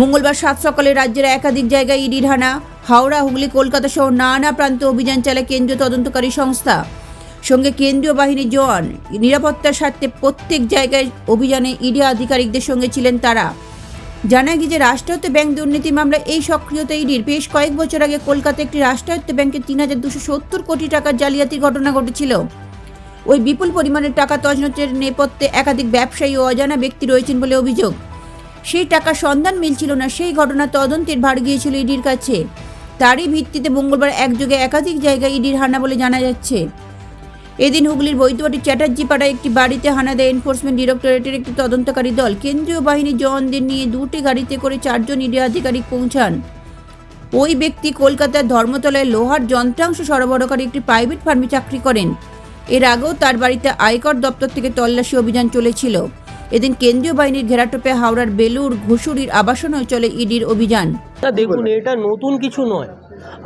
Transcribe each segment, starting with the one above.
মঙ্গলবার সাত সকালে রাজ্যের একাধিক জায়গায় ইডির হানা হাওড়া, হুগলি, কলকাতা সহ নানা প্রান্তে অভিযান চালায় কেন্দ্রীয় তদন্তকারী সংস্থা। সঙ্গে কেন্দ্রীয় বাহিনীর জওয়ান, নিরাপত্তার স্বার্থে প্রত্যেক জায়গায় অভিযানে ইডি আধিকারিকদের সঙ্গে ছিলেন তারা। জানা গিয়ে যে রাষ্ট্রায়ত্ত ব্যাংক দুর্নীতি মামলায় এই সক্রিয়তা ইডির বেশ কয়েক বছর আগে কলকাতায় একটি রাষ্ট্রায়ত্ত ব্যাংকে তিন হাজার দুশো সত্তর কোটি টাকার জালিয়াতির ঘটনা ঘটেছিল। ওই বিপুল পরিমাণের টাকা তছনছের নেপথ্যে একাধিক ব্যবসায়ী ও অজানা ব্যক্তি রয়েছেন বলে অভিযোগ। সেই টাকার সন্ধান মিলছিল না, সেই ঘটনা তদন্তের ভার গিয়েছিল ইডির কাছে। তারই ভিত্তিতে মঙ্গলবার একযোগে একাধিক জায়গায় ইডির হানা বলে জানা যাচ্ছে। এদিন হুগলির বৈদ্যবাটি চ্যাটার্জি পাড়ায় একটি বাড়িতে হানা দেয় এনফোর্সমেন্ট ডিরেক্টরেটের একটি তদন্তকারী দল। কেন্দ্রীয় বাহিনীর জওয়ানদের নিয়ে দুটি গাড়িতে করে চারজন ইডি আধিকারিক পৌঁছান। ওই ব্যক্তি কলকাতার ধর্মতলায় লোহার যন্ত্রাংশ সরবরাহকারী একটি প্রাইভেট ফার্মে চাকরি করেন। এর আগেও তার বাড়িতে আয়কর দপ্তর থেকে তল্লাশি অভিযান চলেছিল। এদিন কেন্দ্রীয় বাহিনীর ঘেরাটোপে হাওড়ার বেলুর ঘুষুরির আবাসনেও চলে ইডির অভিযান। দেখুন, এটা নতুন কিছু নয়।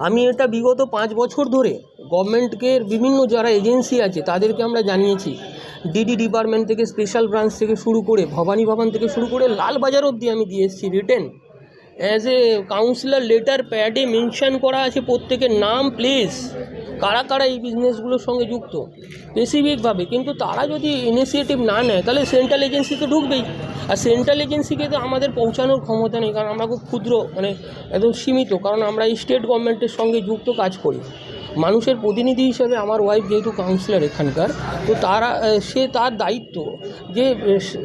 আমি এটা বিগত পাঁচ বছর ধরে গভর্নমেন্টকে, বিভিন্ন যারা এজেন্সি আছে, তাদেরকে আমরা জানিয়েছি। ডিডি ডিপার্টমেন্ট থেকে, স্পেশাল ব্রাঞ্চ থেকে শুরু করে, ভবানী ভবন থেকে শুরু করে, লালবাজার অবধি আমি দিয়ে এসেছি written. As a councillor letter প্যাডে মেনশন করা আছে প্রত্যেকের নাম, প্লেস। কারা কারা এই বিজনেসগুলোর সঙ্গে যুক্ত? স্পেসিফিকভাবে কিন্তু তারা যদি ইনিশিয়েটিভ না নেয়, তাহলে সেন্ট্রাল এজেন্সি তো ঢুকবেই। আর সেন্ট্রাল এজেন্সিকে তো আমাদের পৌঁছানোর ক্ষমতা নেই, কারণ আমরা খুব ক্ষুদ্র মানে একদম সীমিত, কারণ আমরা এই স্টেট গভর্নমেন্টের সঙ্গে যুক্ত কাজ করি। মানুষের প্রতিনিধি হিসেবে আমার ওয়াইফ যেহেতু কাউন্সিলর এখানকার তো তারা সে তার দায়িত্ব যে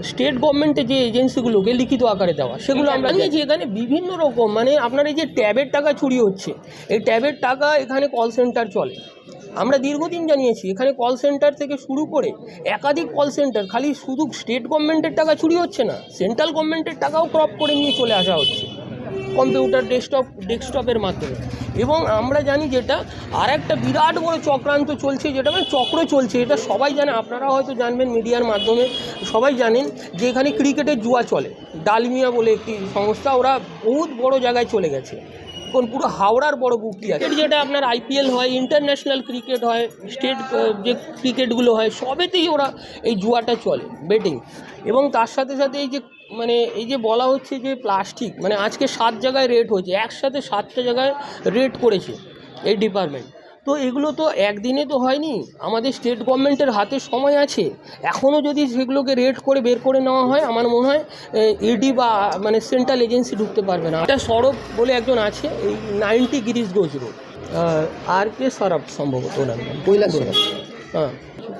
স্টেট গভর্নমেন্টের যে এজেন্সিগুলোকে লিখিত আকারে দেওয়া সেগুলো আমরা জানিয়েছি এখানে বিভিন্ন রকম মানে আপনার এই যে ট্যাবের টাকা চুরি হচ্ছে এই ট্যাবের টাকা এখানে কল সেন্টার চলে। আমরা দীর্ঘদিন জানিয়েছি এখানে কল সেন্টার থেকে শুরু করে একাধিক কল সেন্টার খালি শুধু স্টেট গভর্নমেন্টের টাকা চুরি হচ্ছে না সেন্ট্রাল গভর্নমেন্টের টাকাও ক্রপ করে নিয়ে চলে আসা হচ্ছে। কম্পিউটার, ডেস্কটপ, ডেস্কটপের মাধ্যমে। এবং আমরা জানি যেটা আর একটা বিরাট বড় চক্রান্ত চলছে, যেটা মানে চক্র চলছে। এটা সবাই জানে, আপনারা হয়তো জানবেন মিডিয়ার মাধ্যমে, সবাই জানেন যে এখানে ক্রিকেটের জুয়া চলে। ডালমিয়া বলে একটি সংস্থা, ওরা বহুত বড় জায়গায় চলে গেছে। কোন পুরো হাওড়ার বড় বুকি আছে। যেটা আপনার আইপিএল হয়, ইন্টারন্যাশনাল ক্রিকেট হয়, স্টেট যে ক্রিকেটগুলো হয়, সবেতেই ওরা এই জুয়াটা চলে বেটিং এবং তার সাথে সাথে এই যে মানে এই যে বলা হচ্ছে যে প্লাস্টিক মানে আজকে সাত জায়গায় রেট হয়েছে একসাথে সাতটা জায়গায় রেট করেছে এই ডিপার্টমেন্ট। তো এগুলো তো একদিনে তো হয়নি আমাদের স্টেট গভর্নমেন্টের হাতে সময় আছে। এখনও যদি সেগুলোকে রেট করে বের করে নেওয়া হয় আমার মনে হয় ইডি বা মানে সেন্ট্রাল এজেন্সি ঢুকতে পারবে না। এটা সৌরভ বলে একজন আছে এই নাইনটি গিরিশ গোজ রোড। আর কে সরব সম্ভবত ওনার কৈলাস সরব হ্যাঁ।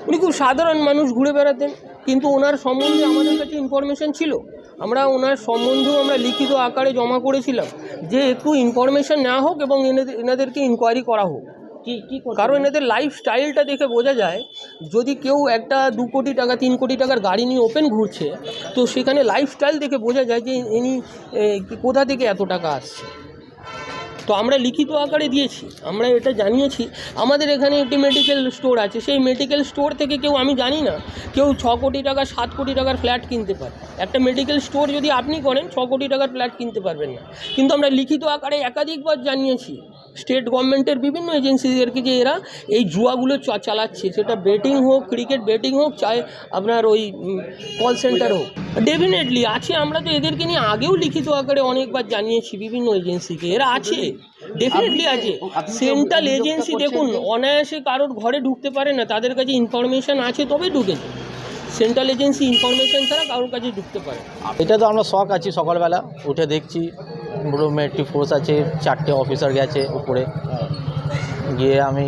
উনি খুব সাধারণ মানুষ ঘুরে বেড়াতেন কিন্তু ওনার সম্বন্ধে আমাদের কাছে ইনফরমেশন ছিল। আমরা ওনার সম্বন্ধেও আমরা লিখিত আকারে জমা করেছিলাম যে একটু ইনফরমেশান নেওয়া হোক এবং এনাদের এনাদেরকে ইনকোয়ারি করা হোক। কী কী কারণ এনাদের লাইফস্টাইলটা দেখে বোঝা যায় যদি কেউ একটা দু কোটি টাকা তিন কোটি টাকার গাড়ি নিয়ে ওপেন ঘুরছে তো সেখানে লাইফস্টাইল দেখে বোঝা যায় যে ইনি কোথা থেকে এত টাকা আসছে। তো আমরা লিখিত আকারে দিয়েছি, আমরা এটা জানিয়েছি। আমাদের এখানে একটি মেডিকেল স্টোর আছে, সেই মেডিকেল স্টোর থেকে কেউ, আমি জানি না, কেউ ছ কোটি টাকা, সাত কোটি টাকার ফ্ল্যাট কিনতে পারে। একটা মেডিকেল স্টোর যদি আপনি করেন, ছ কোটি টাকার ফ্ল্যাট কিনতে পারবেন না। কিন্তু আমরা লিখিত আকারে একাধিকবার জানিয়েছি স্টেট গভর্নমেন্টের বিভিন্ন এজেন্সিদেরকে যে এরা এই জুয়াগুলো চ- চালাচ্ছে সেটা বেটিং হোক ক্রিকেট বেটিং হোক চাই আপনার ওই কল সেন্টার হোক। ডেফিনেটলি আছে আমরা তো এদেরকে নিয়ে আগেও লিখিত আকারে অনেকবার জানিয়েছি বিভিন্ন এজেন্সিকে এরা আছে ডেফিনেটলি আছে। সেন্ট্রাল এজেন্সি দেখুন অনায়াসে কারোর ঘরে ঢুকতে পারে না তাদের কাছে ইনফরমেশন আছে তবে ঢুকেছে। সেন্ট্রাল এজেন্সি ইনফরমেশন ছাড়া কারোর কাছে ঢুকতে পারে এটা তো আমরা শখ আছি সকালবেলা উঠে দেখছি। পুরো মেট্রি ফোর্স আছে, চারটে অফিসার গেছে উপরে। গিয়ে আমি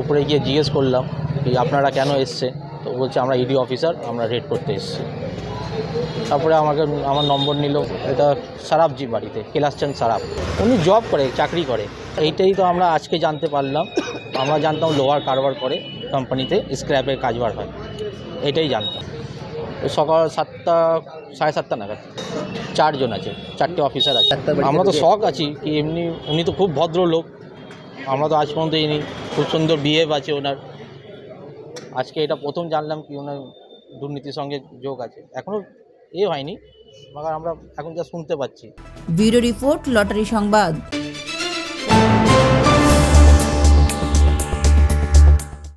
উপরে গিয়ে জিজ্ঞেস করলাম কি আপনারা কেন এসছে? তো বলছে, আমরা ইডি অফিসার আমরা রেড করতে এসছি। তারপরে আমাকে, আমার নম্বর নিল, এটা সারাফজি বাড়িতে কেলাসচান সারাফ উনি জব করে, চাকরি করে। এইটাই তো আমরা আজকে জানতে পারলাম। আমরা জানতাম লোহার কারবার করে কোম্পানিতে স্ক্র্যাপের কাজবার হয়। এটাই জানতাম। সকাল সাতটা সাড়ে সাতটা নাগাদ। চারজন আছে চারটে অফিসার আছে। আমরা তো শখ আছি কি এমনি উনি তো খুব ভদ্র লোক। আমরা তো আজ পর্যন্ত ইনি খুব সুন্দর বিহেভ আছে ওনার। আজকে এটা প্রথম জানলাম কি ওনার দুর্নীতির সঙ্গে যোগ আছে। এখনও এ হয়নি আমরা এখন যা শুনতে পাচ্ছি। ব্যুরো রিপোর্ট লটারি সংবাদ।